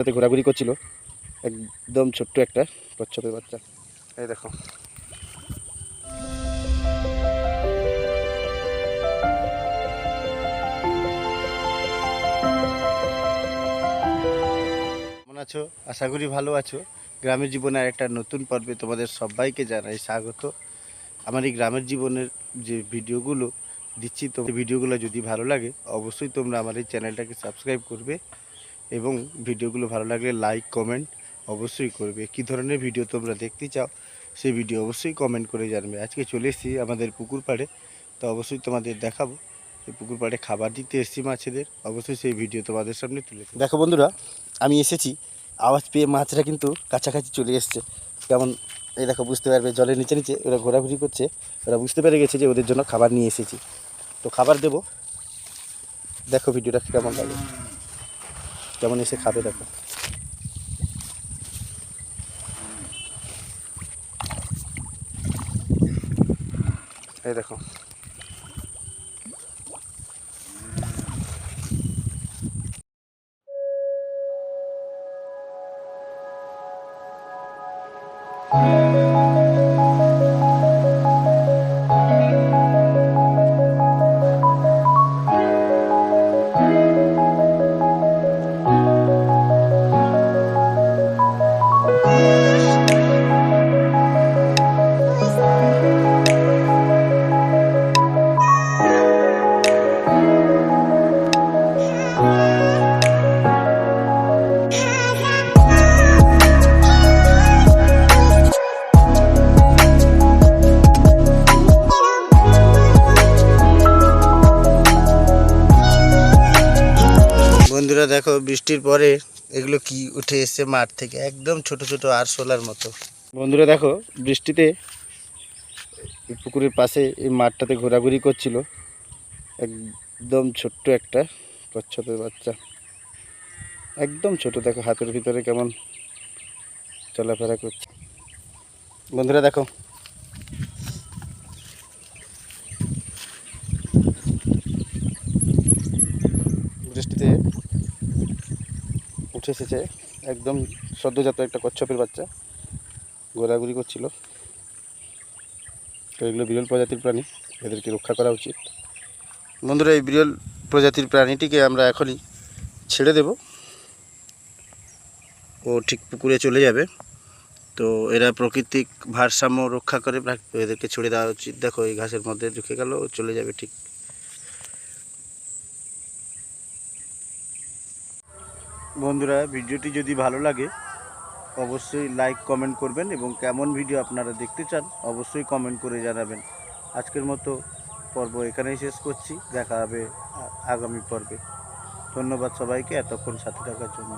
সাথে ঘোরাঘুরি করছিল। একদম ছোট্ট একটা কচ্ছপের বাচ্চা। এই দেখো। কেমন আছো? আশা করি ভালো আছো। গ্রামের জীবনের একটা নতুন পর্বে তোমাদের সবাইকে জানাই স্বাগত। আমার এই গ্রামের জীবনের যে ভিডিওগুলো দিচ্ছি, তো ভিডিওগুলো যদি ভালো লাগে, অবশ্যই তোমরা আমার এই চ্যানেলটাকে সাবস্ক্রাইব করবে। এবং ভিডিওগুলো ভালো লাগলে লাইক কমেন্ট অবশ্যই করবে। কী ধরনের ভিডিও তোমরা দেখতে চাও, সেই ভিডিও অবশ্যই কমেন্ট করে জানবে। আজকে চলে এসেছি আমাদের পুকুর পাড়ে, তো অবশ্যই তোমাদের দেখাবো। এই পুকুর পাড়ে খাবার দিতে এসেছি মাছেদের, অবশ্যই সেই ভিডিও তোমাদের সামনে তুলে দেখো বন্ধুরা, আমি এসেছি, আওয়াজ পেয়ে মাছরা কিন্তু কাছাকাছি চলে এসছে। কেমন, এই দেখো, বুঝতে পারবে, জলের নিচে নিচে ওরা ঘোরাঘুরি করছে। ওরা বুঝতে পেরে গেছে যে ওদের জন্য খাবার নিয়ে এসেছি। তো খাবার দেবো। দেখো ভিডিওটা কেমন লাগে। কেমন এসে খাবে দেখো। এই দেখো। বন্ধুরা দেখো, বৃষ্টির পরে এগুলো কি উঠে এসছে মাঠ থেকে? একদম ছোট ছোট আর শোলার মতো। বন্ধুরা দেখো, বৃষ্টিতে পুকুরের পাশে এই মাঠটাতে ঘোরাঘুরি করছিল। একদম ছোট্ট একটা কচ্ছপের বাচ্চা। একদম ছোট, দেখো হাতের ভিতরে কেমন চলাফেরা করছে। বন্ধুরা দেখো বৃষ্টিতে উঠে এসেছে। একদম সদ্যজাত একটা কচ্ছপের বাচ্চা। ঘোরাঘুরি করছিল। তো এগুলো বিরল প্রজাতির প্রাণী। এদেরকে রক্ষা করা উচিত। বন্ধুরা, এই বিরল প্রজাতির প্রাণীটিকে আমরা এখনই ছেড়ে দেব। ও ঠিক পুকুরে চলে যাবে। তো এরা প্রাকৃতিক ভারসাম্য রক্ষা করে এদেরকে ছেড়ে দেওয়া উচিত। দেখো, এই ঘাসের মধ্যে ঢুকে গেল, ও চলে যাবে ঠিক বন্ধুরা, ভিডিওটি যদি ভালো লাগে, অবশ্যই লাইক কমেন্ট করবেন এবং কেমন ভিডিও আপনারা দেখতে চান, অবশ্যই কমেন্ট করে জানাবেন। আজকের মতো পর্ব এখানেই শেষ করছি। দেখা হবে আগামী পর্বে। ধন্যবাদ সবাইকে। এতক্ষণ সাথে থাকার জন্য।